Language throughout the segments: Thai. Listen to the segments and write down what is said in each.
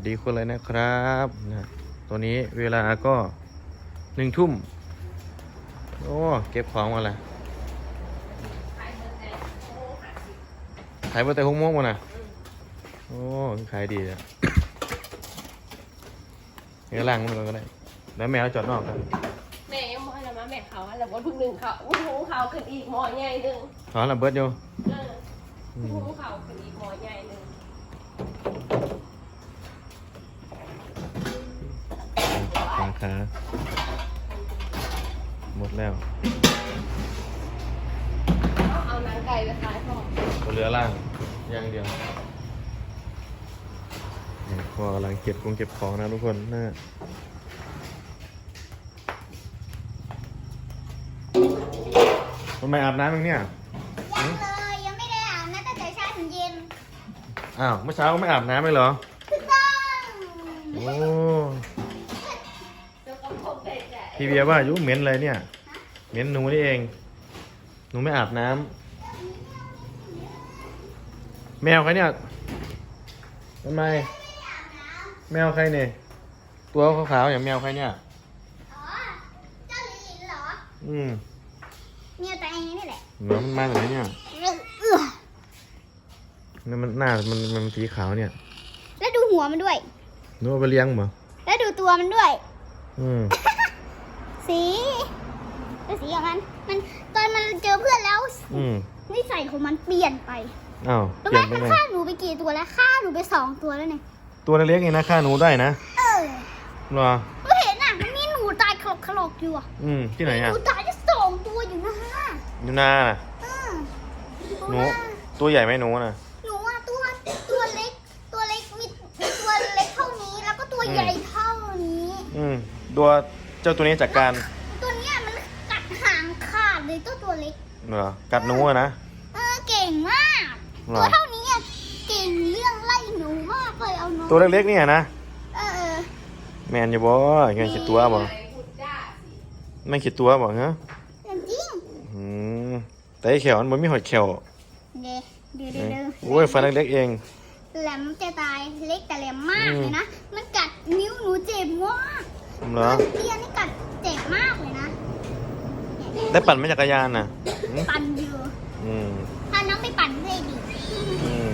วัสดีคุณเลยนะครับนะตัวนี้เวลาก็หนึ่งทุ่มโอ้เก็บของมาและขายเบอร์แต่หกโมงมานะโอ้ขายดีอะเนื้อล่างมันก็ได้แล้วแมวจอดนอกกันแม่ยังมอยละมาแม่เขาแล้ววันพึ่งหนึ่งเขาวุ้นหูเขาขึ้นอีกหมอใหญ่หนึ่งขอระเบิดอยู่เออวุ้นหูเขาขึ้นอีกหมอใหญ่หนึ่ง สาขาหมดแล้วเอาเอานางไก่ไปขายพ่อตัวเรือล่างอย่างเดียวนี่พอกำลังเก็บกงเก็บของนะทุกคนน่าทำไมอาบน้ำอย่างเนี้ยยังเลยยังไม่ได้อาบนะตั้งแต่เช้าถึงเย็น อ้าวเมื่อเช้าไม่อาบน้ำเลยเหรอถูกต้องโอ้ พี่เบียร์ว่าอายุเหม็นเลยเนี่ย เหม็นหนูนี่เอง หนูไม่อาบน้ำแมวใครเนี่ยทำไม แมวใครเนี่ย ตัวขาวๆอย่างแมวใครเนี่ยอ๋อเจ้าหลินเหรอ อืมเมียตัวเองนี่แหละเหมือนมันมาจากไหนเนี่ยเอื้อนี่มันหน้ามันมันสีขาวเนี่ย แล้วดูหัวมันด้วยหนูเอาไปเลี้ยงเหรอ แล้วดูตัวมันด้วย อืม สีดูสีของมัน มันตอนมันเจอเพื่อนแล้วอืมนิสัยของมันเปลี่ยนไปอ้าวรู้เปไหมลี่ยนไปมันไงฆ่าหนูไปกี่ตัวแล้วฆ่าหนูไปสองตัวแล้วเนี่ยตัวเล็กๆเองนะฆ่าหนูได้นะเออเหรอก็เห็นอะมันมีหนูตายขลอกขลอกอยู่อะอืมที่ไหนหอะนูตายจะสองตัวอยู่นะฮะอยู่นาน่ะเออหนูตัวใหญ่ไหมหนูน่ะ หนูว่าตัวตัวเล็ก ตัวเล็กมีมีตัวเล็กเท่านี้แล้วก็ตัวอืม ใหญ่เท่านี้ อืมตัว เจ้าตัวนี้จัดการตัวเนี้ยมันกัดหางขาดเลยตัวตัวเล็กเหรอกัดหนูอะนะ เออเก่งมากหรอตัวเท่านี้อะเก่งเรื่องไล่หนูมากเลยเอาน้องตัวเล็กๆเนี่ยนะเออเออแมนอยู่บ่แมนคิดตัวบ่ไก่พุดด้าสิแม่นคิดตัวบ่ฮะจริงอืมแต่ไอ้แขวมันบ่มีหอยแขวเดี๋ยวเดี๋ยวเดี๋ยวเดี๋ยว โอ้ยฟันเล็กๆเอง แหลมจะตายเล็กแต่แหลมมากอืมเลยนะ มันกัดนิ้วหนูเจ็บมาก เหรอเตี้ยนี่กัดเจ็บมากเลยนะได้ปั่นไหมจักรยานน่ะอืมปั่นอยู่อืมถ้าน้องไปปั่นได้ดีอืม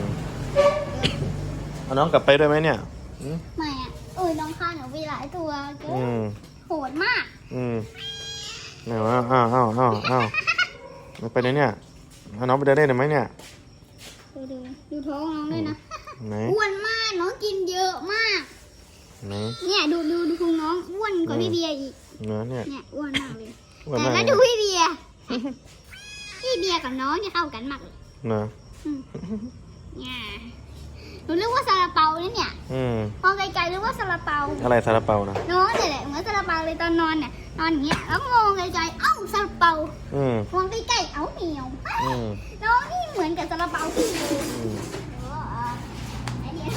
เอาน้องกลับไปด้วยไหมเนี่ยอืมไม่อะโอ้ยน้องข้าหนูไปหลายตัวเกิอืนมโหดมาก อืมไหนวะอ้าวอ้าวอ้าวอ้าวมันไปไหนเนี่ยเอาน้องไปเดินได้ไหมเนี่ยดูดูดูท้องน้องด้วยนะไหนอ้วนมากน้องกินเยอะมาก ไหน เนี่ยดูดูดูพุงน้องอ้วนกว่าอืมพี่เบียร์อีก เนื้อเนี่ยเนี่ยอ้วนมากเลย อ้วนแต่มากแล้วเลดูยพี่เบียร์ พี่เบียร์กับน้องเนี่ยเข้ากันมากเลยเนื้ออืมเนี่ยหนูเรียกว่าซาลาเปาเนี่ยเนี่ยอืม มองไกลๆเรียกว่าซาลาเปา อะไรซาลาเปานะน้องเนี่ยแหละเหมือนซาลาเปาเลยตอนนอนเนี่ยนอนอย่างเงี้ยแล้วมองไกลๆเอ้าซาลาเปาอืมมองใกล้ๆเอ้าเหนียว อืมน้องนี่เหมือนกับซาลาเปาที่เลย อืม ไอเดีย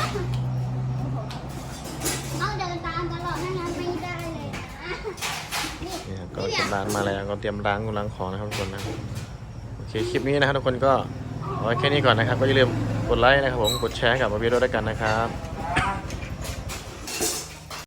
เอาเดินตามตลอดนั่นนะไม่ได้เลยนะนี่ เตรียมร้านมาแล้วก็เตรียมล้างกำลังของนะครับทุกคนนะโอเคคลิปนี้นะครับทุกคนก็เอาไว้แค่นี้ก่อนนะครับ ก็อย่าลืมกดไลค์นะครับผมกดแชร์กับมาวิดีโด้วยกันนะครับ